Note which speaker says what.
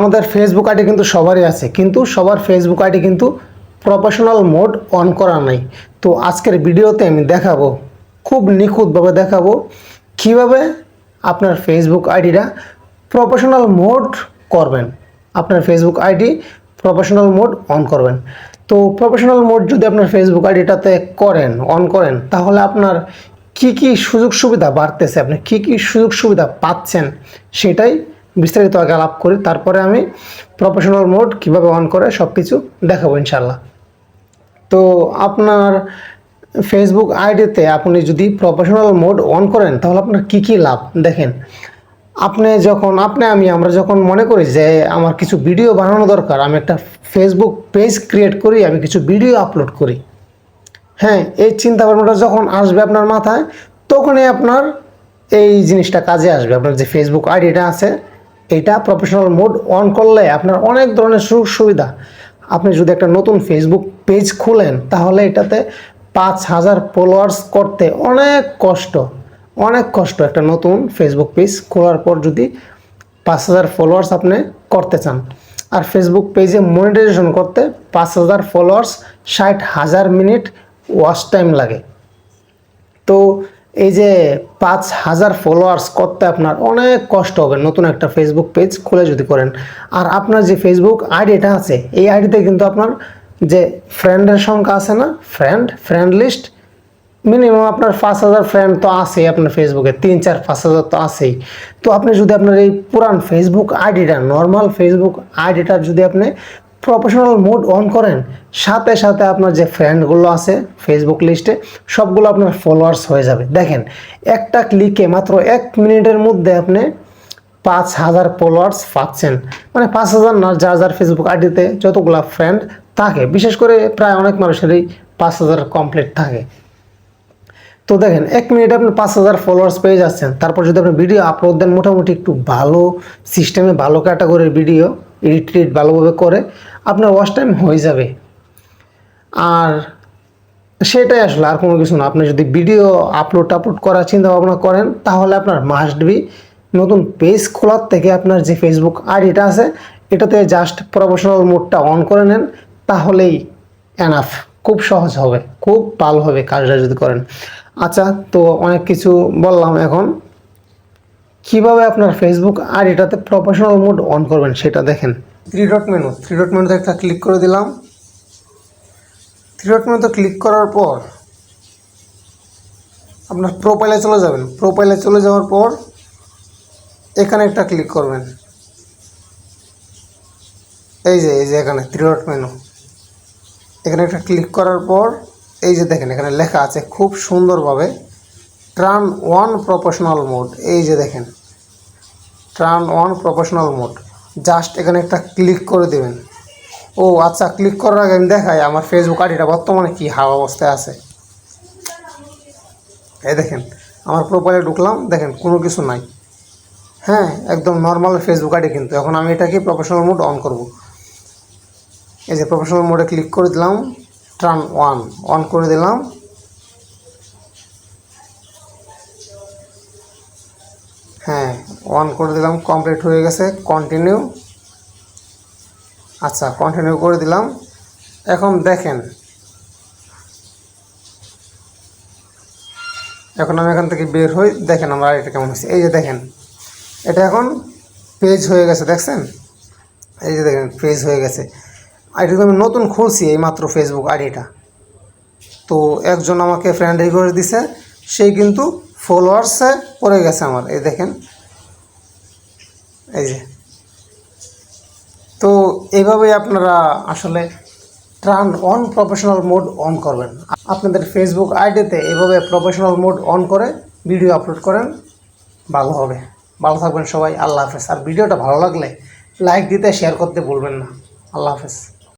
Speaker 1: আমাদের Facebook ID কিন্তু সবারই আছে, কিন্তু সবার ফেসবুক আইডি কিন্তু প্রফেশনাল মোড অন করা নাই। তো আজকের ভিডিওতে আমি দেখাবো, খুব নিখুঁতভাবে দেখাবো কীভাবে আপনার ফেসবুক আইডিটা প্রফেশনাল মোড করবেন। আপনার Facebook ID professional mode on করবেন। তো প্রফেশনাল মোড যদি আপনার ফেসবুক আইডিটাতে করেন অন করেন, তাহলে আপনার কি কি সুযোগ সুবিধা বাড়তেছে, আপনি কি কি সুযোগ সুবিধা পাচ্ছেন, সেটাই বিস্তারিত আগে আলাপ করি, তারপরে আমি প্রফেশনাল মোড কীভাবে অন করে সব কিছু দেখাবো ইনশাল্লাহ তো আপনার ফেসবুক আইডিতে আপনি যদি প্রফেশনাল মোড অন করেন, তাহলে আপনার কি কি লাভ? দেখেন, আপনি যখন, আপনি, আমি, আমরা যখন মনে করি যে আমার কিছু ভিডিও বানানো দরকার, আমি একটা ফেসবুক পেজ ক্রিয়েট করি, আমি কিছু ভিডিও আপলোড করি। হ্যাঁ এই চিন্তা ভাবনাটা যখন আসবে আপনার মাথায়, তখনই আপনার এই জিনিসটা কাজে আসবে। আপনার যে ফেসবুক আইডিটা আছে এটা প্রফেশনাল মোড অন করলে আপনার অনেক ধরনের সুযোগ সুবিধা। আপনি যদি একটা নতুন ফেসবুক পেজ খুলেন, তাহলে এটাতে পাঁচ হাজার ফলোয়ার্স করতে অনেক কষ্ট। অনেক কষ্ট একটা নতুন ফেসবুক পেজ খোলার পর যদি পাঁচ হাজার ফলোয়ার্স আপনি করতে চান। আর ফেসবুক পেজে মনিটাইজেশন করতে পাঁচ হাজার ফলোয়ার্স ষাট হাজার মিনিট ওয়াচ টাইম লাগে। তো এই যে পাঁচ হাজার ফলোয়ার্স করতে আপনার অনেক কষ্ট হবে। নতুন একটা ফেসবুক পেজ খুলে যদি করেন। আর আপনার যে ফেসবুক আইডিটা আছে, এই আইডিতে কিন্তু আপনার যে ফ্রেন্ডের সংখ্যা আছে না ফ্রেন্ড ফ্রেন্ড লিস্ট মিনিমাম আপনার পাঁচ হাজার ফ্রেন্ড তো আছেই আপনার ফেসবুকে তিন চার পাঁচ হাজার তো আছেই। তো আপনি যদি আপনার এই পুরান ফেসবুক আইডিটা নর্মাল ফেসবুক আইডিটা যদি আপনি প্রফেশনাল মোড অন করেন, সাথে সাথে আপনার যে ফ্রেন্ডগুলো আছে ফেসবুক লিস্টে সবগুলো আপনার ফলোয়ার্স হয়ে যাবে। দেখেন, একটা ক্লিকে মাত্র এক মিনিটের মধ্যে আপনি পাঁচ হাজার ফলোয়ার্স পাচ্ছেন। মানে পাঁচ হাজার না, যার যার ফেসবুক আইডিতে যতগুলো ফ্রেন্ড থাকে। বিশেষ করে প্রায় অনেক মানুষেরই পাঁচ হাজার কমপ্লিট থাকে। তো দেখেন, এক মিনিটে আপনি পাঁচ হাজার ফলোয়ার্স পেয়ে যাচ্ছেন। তারপর যদি আপনি ভিডিও আপলোড দেন, মোটামুটি একটু ভালো সিস্টেমে ভালো ক্যাটাগরির ভিডিও টেডিট ভালোভাবে করে, আপনার ওয়াচ টাইম হয়ে যাবে। আর সেটাই আসলে আর কোনো কিছু না। আপনি যদি ভিডিও আপলোড আপলোড করার চিন্তা ভাবনা করেন, তাহলে আপনার মাস্ট বি নতুন পেজ খোলার থেকে আপনার যে ফেসবুক আইডিটা আছে, এটাতে জাস্ট প্রফেশনাল মোডটা অন করে নেন, তাহলেই এনাফ খুব সহজ হবে, খুব ভালো হবে কাজটা যদি করেন। আচ্ছা তো অনেক কিছু বললাম এখন। কীভাবে আপনার ফেসবুক আর এটাতে প্রফেশনাল মোড অন করবেন সেটা দেখেন। Three dot menu three dot মেনুতে একটা ক্লিক করে দিলাম। থ্রি ডট মেনুতে ক্লিক করার পর আপনার প্রোফাইলে চলে যাবেন। প্রোফাইলে চলে যাওয়ার পর এখানে একটা ক্লিক করবেন। এই যে এই যে এখানে থ্রি ডট মেনু এখানে একটা ক্লিক করার পর এই যে দেখেন, এখানে লেখা আছে খুব সুন্দরভাবে ট্রান ওয়ান প্রফেশনাল মোড এই যে দেখেন। Turn on professional mode just এখানে একটা ক্লিক করে দেবেন। ও আচ্ছা ক্লিক করার আগে আমি দেখাই আমার ফেসবুক আইডিটা বর্তমানে কি হাওয়া অবস্থায় আছে। এই দেখেন, আমার প্রোফাইলে ঢুকলাম, দেখেন, কোনো কিছু নাই। হ্যাঁ একদম নর্মাল ফেসবুক আইডি কিন্তু। এখন আমি এটাকে প্রফেশনাল মোড অন করব। এই যে প্রফেশনাল মোডে ক্লিক করে দিলাম ট্রান ওয়ান অন করে দিলাম। হ্যাঁ অন করে দিলাম কমপ্লিট হয়ে গেছে কন্টিনিউ আচ্ছা কন্টিনিউ করে দিলাম। এখন দেখেন। এখন আমি এখান থেকে বের হই, দেখেন আমার এটা কেমন হয়েছে। এই যে দেখেন, এটা এখন পেজ হয়ে গেছে, দেখছেন? এই যে দেখেন পেজ হয়ে গেছে। আইডি আমি নতুন খুলছি, এই মাত্র ফেসবুক আইডিটা। তো একজন আমাকে ফ্রেন্ড রিকোয়েস্ট দিছে সেই কিন্তু ফলোয়ার্সে পড়ে গেছে আমার, এই দেখেন। এই যে। তো এইভাবেই আপনারা আসলে turn on professional mode on করবেন। আপনাদের ফেসবুক আইডিতে এইভাবে প্রফেশনাল মোড অন করে ভিডিও আপলোড করেন, ভালো হবে। ভালো থাকবেন সবাই, আল্লাহ হাফেজ। আর ভিডিওটা ভালো লাগলে লাইক দিতে শেয়ার করতে ভুলবেন না। আল্লাহ হাফেজ।